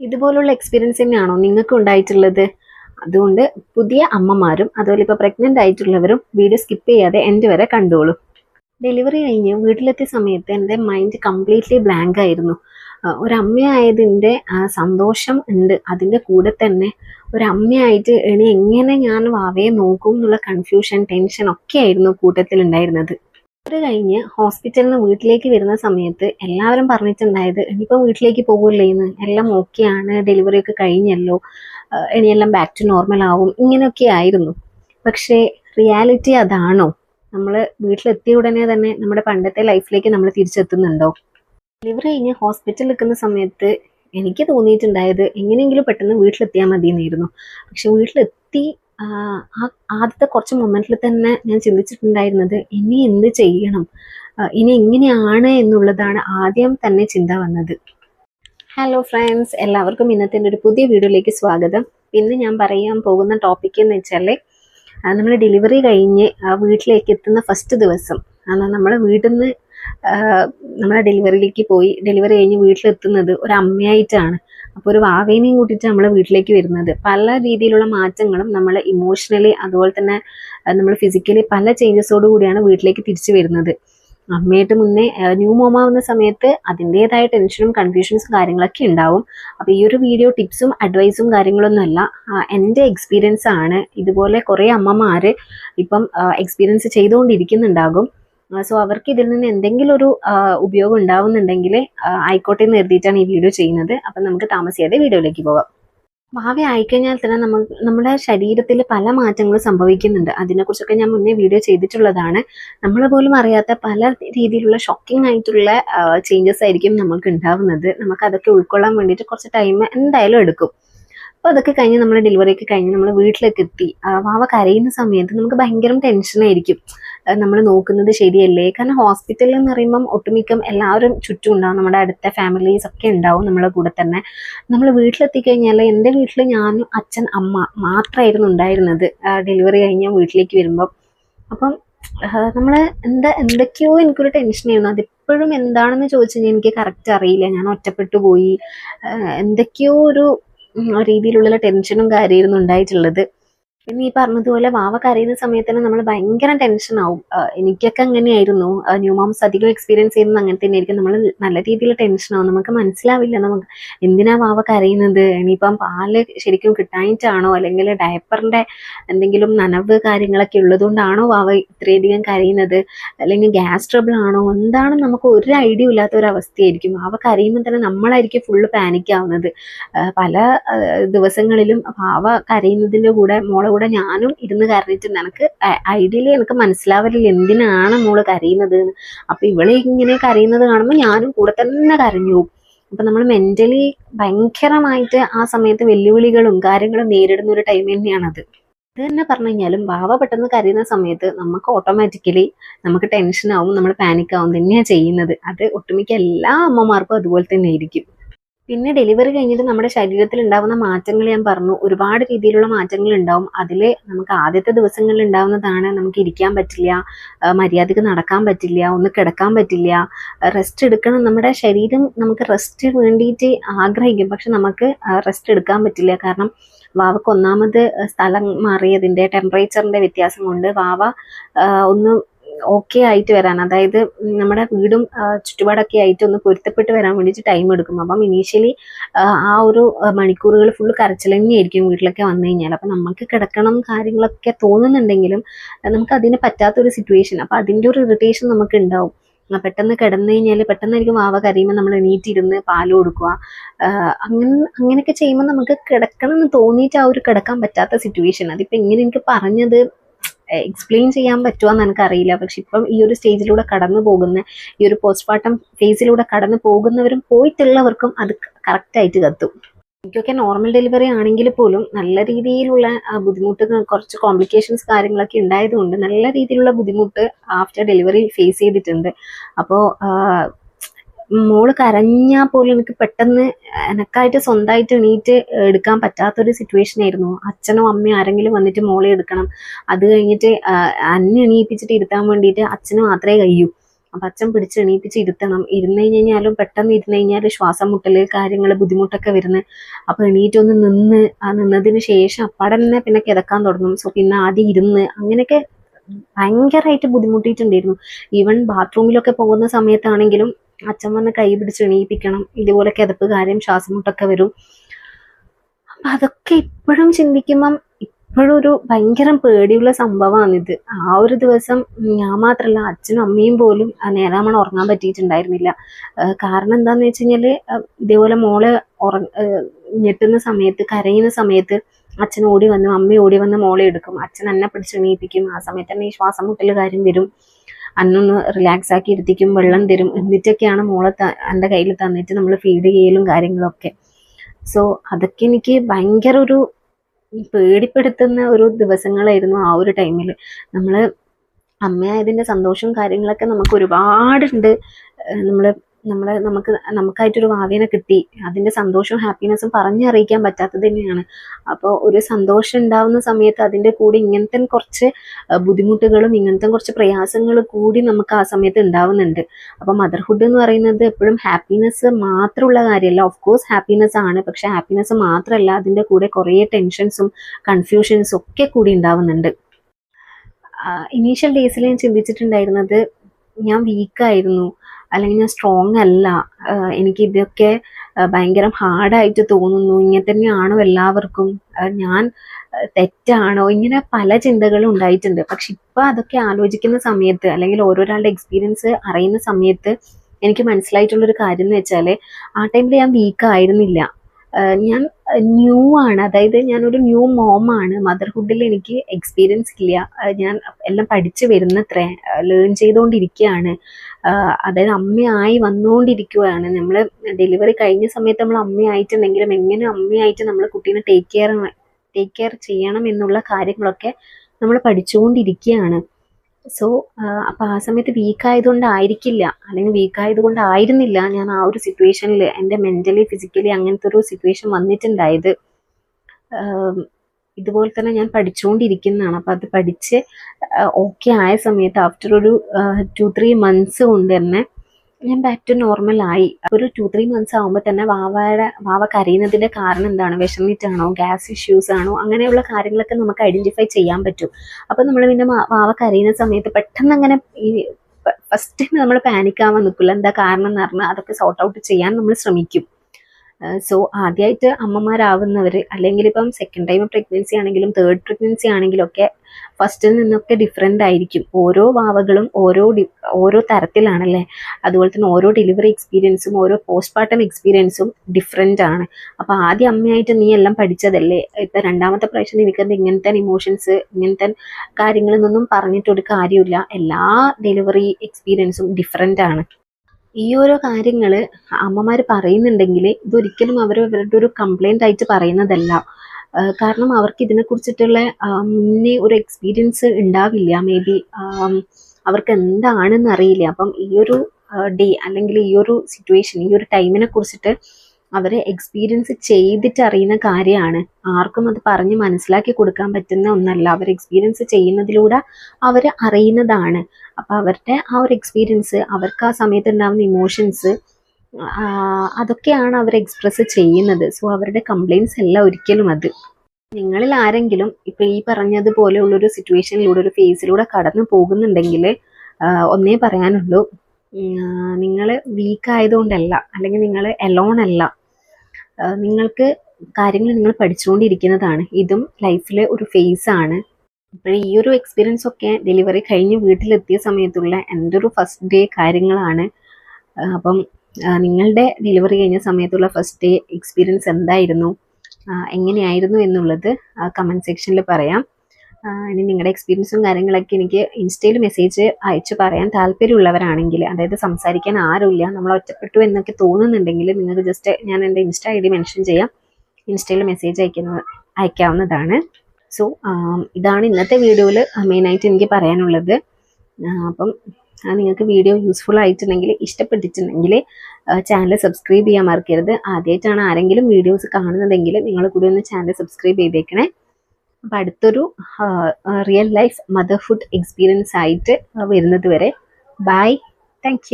ഇതുപോലുള്ള എക്സ്പീരിയൻസ് തന്നെയാണോ നിങ്ങൾക്ക് ഉണ്ടായിട്ടുള്ളത് അതുകൊണ്ട് പുതിയ അമ്മമാരും അതുപോലെ ഇപ്പോൾ പ്രഗ്നന്റ് ആയിട്ടുള്ളവരും വീഡിയോ സ്കിപ്പ് ചെയ്യാതെ എന്റെ വരെ കണ്ടോളൂ. ഡെലിവറി കഴിഞ്ഞ് വീട്ടിലെത്തിയ സമയത്ത് എന്റെ മൈൻഡ് കംപ്ലീറ്റ്ലി ബ്ലാങ്ക് ആയിരുന്നു. ഒരമ്മയായതിന്റെ സന്തോഷം ഉണ്ട്. അതിന്റെ കൂടെ തന്നെ ഒരമ്മയായിട്ട് ഇനി എങ്ങനെ ഞാൻ വാവയെ നോക്കും എന്നുള്ള കൺഫ്യൂഷൻ ടെൻഷൻ ഒക്കെ ആയിരുന്നു കൂട്ടത്തിലുണ്ടായിരുന്നത്. അത് കഴിഞ്ഞ് ഹോസ്പിറ്റലിൽ നിന്ന് വീട്ടിലേക്ക് വരുന്ന സമയത്ത് എല്ലാവരും പറഞ്ഞിട്ടുണ്ടായത് ഇനിയിപ്പം വീട്ടിലേക്ക് പോകില്ലേ എന്ന് എല്ലാം ഓക്കെയാണ് ഡെലിവറി ഒക്കെ കഴിഞ്ഞല്ലോ ഇനിയെല്ലാം ബാക്ക് ടു നോർമൽ ആവും. ഇങ്ങനെയൊക്കെ ആയിരുന്നു. പക്ഷേ റിയാലിറ്റി അതാണോ? നമ്മൾ വീട്ടിലെത്തിയ ഉടനെ തന്നെ നമ്മുടെ പണ്ടത്തെ ലൈഫിലേക്ക് നമ്മൾ തിരിച്ചെത്തുന്നുണ്ടോ? ഡെലിവറി കഴിഞ്ഞ് ഹോസ്പിറ്റലിൽ നിൽക്കുന്ന സമയത്ത് എനിക്ക് തോന്നിയിട്ടുണ്ടായത് എങ്ങനെയെങ്കിലും പെട്ടെന്ന് വീട്ടിലെത്തിയാൽ മതി എന്നായിരുന്നു പക്ഷെ വീട്ടിലെത്തി ആദ്യത്തെ കുറച്ച് മൊമെന്റിൽ തന്നെ ഞാൻ ചിന്തിച്ചിട്ടുണ്ടായിരുന്നത് ഇനി എന്ത് ചെയ്യണം? ഇനി എങ്ങനെയാണ് എന്നുള്ളതാണ് ആദ്യം തന്നെ ചിന്ത വന്നത്. ഹലോ ഫ്രണ്ട്സ് എല്ലാവർക്കും ഇന്നത്തെ ഒരു പുതിയ വീഡിയോയിലേക്ക് സ്വാഗതം. ഇന്ന് ഞാൻ പറയാൻ പോകുന്ന ടോപ്പിക് എന്ന് വെച്ചാൽ നമ്മൾ ഡെലിവറി കഴിഞ്ഞ് വീട്ടിലേക്ക് എത്തുന്ന ഫസ്റ്റ് ദിവസം. നമ്മൾ വീട്ടിൽ നിന്ന് നമ്മളെ ഡെലിവറിയിലേക്ക് പോയി. ഡെലിവറി കഴിഞ്ഞ് വീട്ടിലെത്തുന്നത് ഒരു അമ്മയായിട്ടാണ് അപ്പോൾ ഒരു വാവേനെയും കൂട്ടിയിട്ട് നമ്മളെ വീട്ടിലേക്ക് വരുന്നത്. പല രീതിയിലുള്ള മാറ്റങ്ങളും നമ്മൾ ഇമോഷണലി അതുപോലെ തന്നെ നമ്മൾ ഫിസിക്കലി പല ചേഞ്ചസോടു കൂടിയാണ് വീട്ടിലേക്ക് തിരിച്ചു വരുന്നത്. അമ്മയായിട്ട് മുന്നേ ന്യൂ മോം ആവുന്ന സമയത്ത് അതിന്റെതായ ടെൻഷനും കൺഫ്യൂഷൻസും കാര്യങ്ങളൊക്കെ ഉണ്ടാവും. അപ്പോൾ ഈ ഒരു വീഡിയോ ടിപ്സും അഡ്വൈസും കാര്യങ്ങളൊന്നുമല്ല. എന്റെ എക്സ്പീരിയൻസ് ആണ്. ഇതുപോലെ കുറേ അമ്മമാർ ഇപ്പം എക്സ്പീരിയൻസ് ചെയ്തുകൊണ്ടിരിക്കുന്നുണ്ടാകും. സോ അവർക്ക് ഇതിൽ നിന്ന് എന്തെങ്കിലും ഒരു ഉപയോഗം ഉണ്ടാവുന്നുണ്ടെങ്കിൽ ആയിക്കോട്ടെ എന്ന് കരുതിയിട്ടാണ് ഈ വീഡിയോ ചെയ്യുന്നത്. അപ്പം നമുക്ക് താമസിയാതെ വീഡിയോയിലേക്ക് പോകാം. ഭാവി ആയിക്കഴിഞ്ഞാൽ തന്നെ നമ്മൾ നമ്മുടെ ശരീരത്തിൽ പല മാറ്റങ്ങളും സംഭവിക്കുന്നുണ്ട്. അതിനെക്കുറിച്ചൊക്കെ ഞാൻ മുന്നേ വീഡിയോ ചെയ്തിട്ടുള്ളതാണ്. നമ്മൾ പോലും അറിയാത്ത പല രീതിയിലുള്ള ഷോക്കിംഗ് ആയിട്ടുള്ള ചേഞ്ചസ് ആയിരിക്കും നമുക്ക് ഉണ്ടാവുന്നത്. നമുക്ക് അതൊക്കെ ഉൾക്കൊള്ളാൻ വേണ്ടിയിട്ട് കുറച്ച് ടൈം എന്തായാലും എടുക്കും. അപ്പോൾ അതൊക്കെ കഴിഞ്ഞ് നമ്മൾ ഡെലിവറി ഒക്കെ കഴിഞ്ഞ് നമ്മൾ വീട്ടിലേക്ക് എത്തി വാവ കരയുന്ന സമയത്ത് നമുക്ക് ഭയങ്കര ടെൻഷനായിരിക്കും നമ്മൾ നോക്കുന്നത് ശരിയല്ലേ? കാരണം ഹോസ്പിറ്റലിൽ എന്ന് പറയുമ്പം ഒട്ടുമിക്കം എല്ലാവരും ചുറ്റും ഉണ്ടാവും നമ്മുടെ അടുത്ത ഫാമിലീസ് ഒക്കെ ഉണ്ടാവും നമ്മളെ കൂടെ തന്നെ. നമ്മൾ വീട്ടിലെത്തി കഴിഞ്ഞാൽ എന്റെ വീട്ടിൽ ഞാനും അച്ഛൻ അമ്മ മാത്രമായിരുന്നു ഉണ്ടായിരുന്നത്. ഡെലിവറി കഴിഞ്ഞ് വീട്ടിലേക്ക് വരുമ്പം. അപ്പം നമ്മൾ എന്താ എന്തൊക്കെയോ എനിക്കൊരു ടെൻഷനായിരുന്നു അതിപ്പോഴും എന്താണെന്ന് ചോദിച്ചു കഴിഞ്ഞാൽ എനിക്ക് കറക്റ്റ് അറിയില്ല. ഞാൻ ഒറ്റപ്പെട്ടു പോയി. എന്തൊക്കെയോ ഒരു രീതിയിലുള്ള ടെൻഷനും കാര്യമായിരുന്നു ഉണ്ടായിട്ടുള്ളത്. പിന്നെ ഈ പറഞ്ഞതുപോലെ വാവ കരയുന്ന സമയത്ത് തന്നെ നമ്മൾ ഭയങ്കര ടെൻഷൻ ആവും. എനിക്കൊക്കെ അങ്ങനെയായിരുന്നു. ന്യൂ മോംസ് അധികം എക്സ്പീരിയൻസ് ചെയ്യുന്നത് അങ്ങനെ തന്നെ ആയിരിക്കും നമ്മൾ നല്ല രീതിയിൽ ടെൻഷൻ ആവും. നമുക്ക് മനസ്സിലാവില്ല നമുക്ക് എന്തിനാ വാവ കരയുന്നത്? ഇനിയിപ്പം പാൽ ശരിക്കും കിട്ടാനിട്ടാണോ അല്ലെങ്കിൽ ഡയപ്പറിന്റെ എന്തെങ്കിലും നനവ് കാര്യങ്ങളൊക്കെ ഉള്ളതുകൊണ്ടാണോ വാവ ഇത്രയധികം കരയുന്നത്? അല്ലെങ്കിൽ ഗ്യാസ് ട്രബിൾ ആണോ എന്താണെന്ന് നമുക്ക് ഒരു ഐഡിയ ഇല്ലാത്ത ഒരു അവസ്ഥയായിരിക്കും വാവ കരയുമ്പോൾ തന്നെ നമ്മളായിരിക്കും ഫുള്ള് പാനിക് ആവുന്നത്. പല ദിവസങ്ങളിലും വാവ കരയുന്നതിന്റെ കൂടെ മോളെ കൂടെ ഞാനും ഇരുന്ന് കരഞ്ഞിട്ടുണ്ട് എനിക്ക് ഐഡിയലി എനിക്ക് മനസ്സിലാവില്ല എന്തിനാണ് മോൾ കരയുന്നത് എന്ന് അപ്പൊ ഇവളെ ഇങ്ങനെ കരയുന്നത് കാണുമ്പോൾ ഞാനും കൂടെ തന്നെ കരഞ്ഞു പോകും. അപ്പൊ നമ്മൾ മെന്റലി ഭയങ്കരമായിട്ട് ആ സമയത്ത് വെല്ലുവിളികളും കാര്യങ്ങളും നേരിടുന്ന ഒരു ടൈം തന്നെയാണത്. ഇത് തന്നെ പറഞ്ഞു കഴിഞ്ഞാലും ബാവ പെട്ടെന്ന് കരയുന്ന സമയത്ത് നമുക്ക് ഓട്ടോമാറ്റിക്കലി നമുക്ക് ടെൻഷൻ ആവും നമ്മൾ പാനിക് ആവും. തന്നെയാണ് ചെയ്യുന്നത്. അത് ഒട്ടുമിക്ക എല്ലാ അമ്മമാർക്കും അതുപോലെ തന്നെ ആയിരിക്കും. പിന്നെ ഡെലിവറി കഴിഞ്ഞിട്ട് നമ്മുടെ ശരീരത്തിൽ ഉണ്ടാവുന്ന മാറ്റങ്ങൾ ഞാൻ പറഞ്ഞു. ഒരുപാട് രീതിയിലുള്ള മാറ്റങ്ങൾ ഉണ്ടാവും. അതിൽ നമുക്ക് ആദ്യത്തെ ദിവസങ്ങളിൽ ഉണ്ടാവുന്നതാണ് നമുക്ക് ഇരിക്കാൻ പറ്റില്ല മര്യാദയ്ക്ക് നടക്കാൻ പറ്റില്ല ഒന്ന് കിടക്കാൻ പറ്റില്ല. റെസ്റ്റ് എടുക്കണം. നമ്മുടെ ശരീരം നമുക്ക് റെസ്റ്റ് വേണ്ടിയിട്ട് ആഗ്രഹിക്കും. പക്ഷെ നമുക്ക് റെസ്റ്റ് എടുക്കാൻ പറ്റില്ല. കാരണം വാവക്ക് ഒന്നാമത് സ്ഥലം മാറിയതിന്റെ ടെമ്പറേച്ചറിന്റെ വ്യത്യാസം കൊണ്ട് വാവ ഒന്ന് ഓക്കെ ആയിട്ട് വരാൻ. അതായത് നമ്മുടെ വീടും ചുറ്റുപാടൊക്കെ ആയിട്ട് ഒന്ന് പൊരുത്തപ്പെട്ട് വരാൻ വേണ്ടിയിട്ട് ടൈം എടുക്കും. അപ്പം ഇനീഷ്യലി ആ ഒരു മണിക്കൂറുകൾ ഫുള്ള് കരച്ചിൽ തന്നെയായിരിക്കും വീട്ടിലൊക്കെ വന്നു കഴിഞ്ഞാൽ. അപ്പം നമുക്ക് കിടക്കണം കാര്യങ്ങളൊക്കെ തോന്നുന്നുണ്ടെങ്കിലും നമുക്ക് അതിന് പറ്റാത്തൊരു സിറ്റുവേഷൻ അപ്പം അതിന്റെ ഒരു ഇറിറ്റേഷൻ നമുക്ക് ഉണ്ടാവും. പെട്ടെന്ന് കിടന്നു കഴിഞ്ഞാൽ പെട്ടെന്നായിരിക്കും വാവ കരയുമ്പോൾ നമ്മൾ എണീറ്റിരുന്ന് പാൽ കൊടുക്കുക. അങ്ങനെ അങ്ങനെയൊക്കെ ചെയ്യുമ്പോൾ നമുക്ക് കിടക്കണം എന്ന് തോന്നിയിട്ട് ആ ഒരു കിടക്കാൻ പറ്റാത്ത സിറ്റുവേഷൻ അതിപ്പോൾ ഇങ്ങനെ എനിക്ക് പറഞ്ഞത് എക്സ്പ്ലെയിൻ ചെയ്യാൻ പറ്റുമോ എന്ന് എനിക്കറിയില്ല. പക്ഷെ ഇപ്പം ഈ ഒരു സ്റ്റേജിലൂടെ കടന്നു പോകുന്ന ഈ ഒരു പോസ്റ്റ്മോർട്ടം ഫേസിലൂടെ കടന്നു പോകുന്നവരും പോയിട്ടുള്ളവർക്കും അത് കറക്റ്റായിട്ട് കത്തും. എനിക്കൊക്കെ നോർമൽ ഡെലിവറി ആണെങ്കിൽ പോലും നല്ല രീതിയിലുള്ള ബുദ്ധിമുട്ടുകൾ കുറച്ച് കോംപ്ലിക്കേഷൻസ് കാര്യങ്ങളൊക്കെ ഉണ്ടായതുകൊണ്ട് നല്ല രീതിയിലുള്ള ബുദ്ധിമുട്ട് ആഫ്റ്റർ ഡെലിവറി ഫേസ് ചെയ്തിട്ടുണ്ട്. അപ്പോൾ മോൾ കരഞ്ഞാൽ പോലും എനിക്ക് പെട്ടെന്ന് എനക്കായിട്ട് സ്വന്തമായിട്ട് എണീറ്റ് എടുക്കാൻ പറ്റാത്തൊരു സിറ്റുവേഷൻ ആയിരുന്നു. അച്ഛനോ അമ്മയോ ആരെങ്കിലും വന്നിട്ട് മോളെ എടുക്കണം. അത് കഴിഞ്ഞിട്ട് അന്നെ എണീപ്പിച്ചിട്ട് ഇരുത്താൻ വേണ്ടിയിട്ട് അച്ഛന് മാത്രമേ കഴിയൂ. അപ്പം അച്ഛൻ പിടിച്ച് എണീപ്പിച്ച് ഇരുത്തണം. ഇരുന്ന് കഴിഞ്ഞ് കഴിഞ്ഞാലും പെട്ടെന്ന് ഇരുന്ന് കഴിഞ്ഞാൽ ശ്വാസം മുട്ടൽ കാര്യങ്ങൾ ബുദ്ധിമുട്ടൊക്കെ വരുന്നത് അപ്പോൾ എണീറ്റൊന്ന് നിന്ന് ആ നിന്നതിന് ശേഷം അപ്പാടെ തന്നെ പിന്നെ കിടക്കാൻ തുടങ്ങും. സോ പിന്നെ ആദ്യം ഇരുന്ന് അങ്ങനെയൊക്കെ ഭയങ്കരമായിട്ട് ബുദ്ധിമുട്ടിയിട്ടുണ്ടായിരുന്നു. ഈവൻ ബാത്റൂമിലൊക്കെ പോകുന്ന സമയത്താണെങ്കിലും അച്ഛൻ വന്ന് കൈ പിടിച്ച് എണീപ്പിക്കണം. ഇതുപോലെ കിതപ്പ് കാര്യം ശ്വാസം മുട്ടൊക്കെ വരും. അപ്പൊ അതൊക്കെ ഇപ്പോഴും ചിന്തിക്കുമ്പം ഇപ്പോഴും ഒരു ഭയങ്കര പേടിയുള്ള സംഭവമാണിത് ആ ഒരു ദിവസം ഞാൻ മാത്രല്ല അച്ഛനും അമ്മയും പോലും ആ നേരാമണം ഉറങ്ങാൻ പറ്റിയിട്ടുണ്ടായിരുന്നില്ല. കാരണം എന്താന്ന് വെച്ച് കഴിഞ്ഞാൽ ഇതേപോലെ മോളെ ഉറ ഞെട്ടുന്ന സമയത്ത് കരയുന്ന സമയത്ത് അച്ഛൻ ഓടി വന്നു അമ്മ ഓടി വന്ന് മോളെ എടുക്കും. അച്ഛൻ എന്നെ പിടിച്ച് എണീപ്പിക്കും. ആ സമയത്ത് തന്നെ ഈ ശ്വാസം മുട്ടൽ കാര്യം വരും. അന്നൊന്ന് റിലാക്സ് ആക്കി ഇരുത്തിക്കും വെള്ളം തരും എന്നിട്ടൊക്കെയാണ് മോളെ എന്റെ കയ്യിൽ തന്നിട്ട് നമ്മൾ ഫീഡ് ചെയ്യലും കാര്യങ്ങളൊക്കെ. സോ അതൊക്കെ എനിക്ക് ഭയങ്കര ഒരു പേടിപ്പെടുത്തുന്ന ഒരു ദിവസങ്ങളായിരുന്നു ആ ഒരു ടൈമിൽ നമ്മൾ അമ്മയായതിന്റെ സന്തോഷവും കാര്യങ്ങളൊക്കെ നമുക്ക് ഒരുപാടുണ്ട്. നമ്മൾ നമ്മളെ നമുക്ക് നമുക്കായിട്ടൊരു വാവേന കിട്ടി. അതിന്റെ സന്തോഷവും ഹാപ്പിനെസ്സും പറഞ്ഞറിയിക്കാൻ പറ്റാത്തത് തന്നെയാണ്. അപ്പോൾ ഒരു സന്തോഷം ഉണ്ടാവുന്ന സമയത്ത് അതിന്റെ കൂടെ ഇങ്ങനത്തെ കുറച്ച് ബുദ്ധിമുട്ടുകളും ഇങ്ങനത്തെ കുറച്ച് പ്രയാസങ്ങൾ കൂടി നമുക്ക് ആ സമയത്ത് ഉണ്ടാവുന്നുണ്ട്. അപ്പോൾ മദർഹുഡ് എന്ന് പറയുന്നത് എപ്പോഴും ഹാപ്പിനെസ് മാത്രമുള്ള കാര്യമല്ല. ഓഫ് കോഴ്സ് ഹാപ്പിനെസ് ആണ്. പക്ഷെ ഹാപ്പിനെസ് മാത്രമല്ല അതിന്റെ കൂടെ കുറേ ടെൻഷൻസും കൺഫ്യൂഷൻസും ഒക്കെ കൂടി ഉണ്ടാവുന്നുണ്ട്. ഇനീഷ്യൽ ഡേയ്സിൽ ഞാൻ ചിന്തിച്ചിട്ടുണ്ടായിരുന്നത് ഞാൻ വീക്കായിരുന്നു അല്ലെങ്കിൽ ഞാൻ സ്ട്രോങ് അല്ല. എനിക്ക് ഇതൊക്കെ ഭയങ്കര ഹാർഡായിട്ട് തോന്നുന്നു. ഇങ്ങനെ തന്നെയാണോ എല്ലാവർക്കും? ഞാൻ തെറ്റാണോ? ഇങ്ങനെ പല ചിന്തകളും ഉണ്ടായിട്ടുണ്ട്. പക്ഷെ ഇപ്പൊ അതൊക്കെ ആലോചിക്കുന്ന സമയത്ത് അല്ലെങ്കിൽ ഓരോരാളുടെ എക്സ്പീരിയൻസ് അറിയുന്ന സമയത്ത് എനിക്ക് മനസ്സിലായിട്ടുള്ളൊരു കാര്യം എന്ന് വെച്ചാൽ ആ ടൈമിൽ ഞാൻ വീക്ക് ആയിരുന്നില്ല. ഞാൻ ന്യൂ ആണ്. അതായത് ഞാനൊരു ന്യൂ മോമാണ് മദർഹുഡിൽ എനിക്ക് എക്സ്പീരിയൻസ് ഇല്ല. ഞാൻ എല്ലാം പഠിച്ചു വരുന്നത്രേ ലേൺ ചെയ്തുകൊണ്ടിരിക്കുകയാണ് അതായത് അമ്മയായി വന്നുകൊണ്ടിരിക്കുകയാണ് നമ്മൾ ഡെലിവറി കഴിഞ്ഞ സമയത്ത് നമ്മൾ അമ്മയായിട്ടുണ്ടെങ്കിലും എങ്ങനെ അമ്മയായിട്ട് നമ്മൾ കുട്ടീനെ ടേക്ക് കെയർ ടേക്ക് കെയർ ചെയ്യണം എന്നുള്ള കാര്യങ്ങളൊക്കെ നമ്മൾ പഠിച്ചുകൊണ്ടിരിക്കുകയാണ് സോ അപ്പോൾ ആ സമയത്ത് വീക്ക് ആയതുകൊണ്ടായിരിക്കില്ല. അല്ലെങ്കിൽ വീക്ക് ആയതുകൊണ്ടായിരുന്നില്ല ഞാൻ ആ ഒരു സിറ്റുവേഷനിൽ എന്റെ മെന്റലി ഫിസിക്കലി അങ്ങനത്തെ ഒരു സിറ്റുവേഷൻ വന്നിട്ടുണ്ടായത്. ഇതുപോലെ തന്നെ ഞാൻ പഠിച്ചുകൊണ്ടിരിക്കുന്നതാണ്. അപ്പോൾ അത് പഠിച്ച് ഓക്കെ ആയ സമയത്ത് ആഫ്റ്റർ ഒരു ടു ത്രീ മന്ത്സ് കൊണ്ട് തന്നെ ഞാൻ ബാക്ക് ടു നോർമൽ ആയി. ഒരു ടു ത്രീ മന്ത്സ് ആകുമ്പോൾ തന്നെ വാവയുടെ വാവ കരയുന്നതിന്റെ കാരണം എന്താണ്? വിഷമിറ്റാണോ? ഗ്യാസ് ഇഷ്യൂസ് ആണോ? അങ്ങനെയുള്ള കാര്യങ്ങളൊക്കെ നമുക്ക് ഐഡന്റിഫൈ ചെയ്യാൻ പറ്റും. അപ്പൊ നമ്മൾ പിന്നെ വാവ കരയുന്ന സമയത്ത് പെട്ടെന്ന് അങ്ങനെ ഈ ഫസ്റ്റ് നമ്മൾ പാനിക് ആവാൻ നിൽക്കില്ല. എന്താ കാരണം എന്ന് പറഞ്ഞാൽ അതൊക്കെ സോർട്ട് ഔട്ട് ചെയ്യാൻ നമ്മൾ ശ്രമിക്കും. സോ ആദ്യമായിട്ട് അമ്മമാരാവുന്നവർ അല്ലെങ്കിൽ ഇപ്പം സെക്കൻഡ് ടൈം പ്രഗ്നൻസി ആണെങ്കിലും തേർഡ് പ്രഗ്നൻസി ആണെങ്കിലും ഒക്കെ ഫസ്റ്റിൽ നിന്നൊക്കെ ഡിഫറെന്റ് ആയിരിക്കും. ഓരോ വാവകളും ഓരോ ഓരോ തരത്തിലാണല്ലേ? അതുപോലെ തന്നെ ഓരോ ഡെലിവറി എക്സ്പീരിയൻസും ഓരോ പോസ്റ്റ്മോർട്ടം എക്സ്പീരിയൻസും ഡിഫറെന്റ് ആണ്. അപ്പോൾ ആദ്യം അമ്മയായിട്ട് നീ എല്ലാം പഠിച്ചതല്ലേ? ഇപ്പം രണ്ടാമത്തെ പ്രാവശ്യം നിനക്ക് ഇങ്ങനത്തെ ഇമോഷൻസ് ഇങ്ങനത്തെ കാര്യങ്ങളിൽ നിന്നും പറഞ്ഞിട്ടൊരു കാര്യമില്ല. എല്ലാ ഡെലിവറി എക്സ്പീരിയൻസും ഡിഫറെന്റ് ആണ്. ഈ ഓരോ കാര്യങ്ങൾ അമ്മമാർ പറയുന്നുണ്ടെങ്കിൽ ഇതൊരിക്കലും അവർ അവരുടെ ഒരു കംപ്ലൈന്റ് ആയിട്ട് പറയുന്നതല്ല. കാരണം അവർക്ക് ഇതിനെ കുറിച്ചിട്ടുള്ള മുന്നേ ഒരു എക്സ്പീരിയൻസ് ഉണ്ടാവില്ല. മേ ബി അവർക്ക് എന്താണെന്ന് അറിയില്ല അപ്പം ഈ ഒരു ഡേ അല്ലെങ്കിൽ ഈ ഒരു സിറ്റുവേഷൻ ഈ ഒരു ടൈമിനെ കുറിച്ചിട്ട് അവരെ എക്സ്പീരിയൻസ് ചെയ്തിട്ട് അറിയുന്ന കാര്യമാണ്. ആർക്കും അത് പറഞ്ഞ് മനസ്സിലാക്കി കൊടുക്കാൻ പറ്റുന്ന ഒന്നല്ല. അവർ എക്സ്പീരിയൻസ് ചെയ്യുന്നതിലൂടെ അവർ അറിയുന്നതാണ്. അപ്പോൾ അവരുടെ ആ ഒരു എക്സ്പീരിയൻസ് അവർക്ക് ആ സമയത്ത് ഉണ്ടാകുന്ന ഇമോഷൻസ് അതൊക്കെയാണ് അവർ എക്സ്പ്രസ് ചെയ്യുന്നത്. സോ അവരുടെ കംപ്ലയിൻസ് അല്ല ഒരിക്കലും അത്. നിങ്ങളിൽ ആരെങ്കിലും ഇപ്പൊ ഈ പറഞ്ഞതുപോലെയുള്ളൊരു സിറ്റുവേഷനിലൂടെ ഒരു ഫേസിലൂടെ കടന്നു പോകുന്നുണ്ടെങ്കിൽ ഒന്നേ പറയാനുള്ളൂ. നിങ്ങൾ വീക്ക് ആയതുകൊണ്ടല്ല അല്ലെങ്കിൽ നിങ്ങൾ എലോൺ അല്ല. നിങ്ങൾക്ക് കാര്യങ്ങൾ നിങ്ങൾ പഠിച്ചുകൊണ്ടിരിക്കുന്നതാണ്. ഇതും ലൈഫിലെ ഒരു ഫേസ് ആണ്. അപ്പോൾ ഈ ഒരു എക്സ്പീരിയൻസ് ഒക്കെ ഡെലിവറി കഴിഞ്ഞ് വീട്ടിലെത്തിയ സമയത്തുള്ള എന്റെ ഒരു ഫസ്റ്റ് ഡേ കാര്യങ്ങളാണ് അപ്പം നിങ്ങളുടെ ഡെലിവറി കഴിഞ്ഞ സമയത്തുള്ള ഫസ്റ്റ് ഡേ എക്സ്പീരിയൻസ് എന്തായിരുന്നു? എങ്ങനെയായിരുന്നു എന്നുള്ളത് കമന്റ് സെക്ഷനിൽ പറയാം. ഇനി നിങ്ങളുടെ എക്സ്പീരിയൻസും കാര്യങ്ങളൊക്കെ എനിക്ക് ഇൻസ്റ്റയിൽ മെസ്സേജ് അയച്ചു പറയാൻ താല്പര്യമുള്ളവരാണെങ്കിൽ അതായത് സംസാരിക്കാൻ ആരുമില്ല നമ്മൾ ഒറ്റപ്പെട്ടു എന്നൊക്കെ തോന്നുന്നുണ്ടെങ്കിൽ നിങ്ങൾക്ക് ജസ്റ്റ് ഞാൻ എന്റെ ഇൻസ്റ്റ ഐ ഡി മെൻഷൻ ചെയ്യാം. ഇൻസ്റ്റയിൽ മെസ്സേജ് അയക്കുന്ന അയക്കാവുന്നതാണ്. സോ ഇതാണ് ഇന്നത്തെ വീഡിയോയിൽ മെയിനായിട്ട് എനിക്ക് പറയാനുള്ളത്. അപ്പം നിങ്ങൾക്ക് വീഡിയോ യൂസ്ഫുൾ ആയിട്ടുണ്ടെങ്കിൽ ഇഷ്ടപ്പെട്ടിട്ടുണ്ടെങ്കിൽ ചാനൽ സബ്സ്ക്രൈബ് ചെയ്യാൻ മറക്കരുത്. ആദ്യമായിട്ടാണ് ആരെങ്കിലും വീഡിയോസ് കാണുന്നതെങ്കിൽ നിങ്ങൾ കൂടി ഒന്ന് ചാനൽ സബ്സ്ക്രൈബ് ചെയ്തേക്കണേ. അപ്പോൾ അടുത്തൊരു റിയൽ ലൈഫ് മദർഹുഡ് എക്സ്പീരിയൻസ് ആയിട്ട് വരുന്നത് വരെ. Bye thank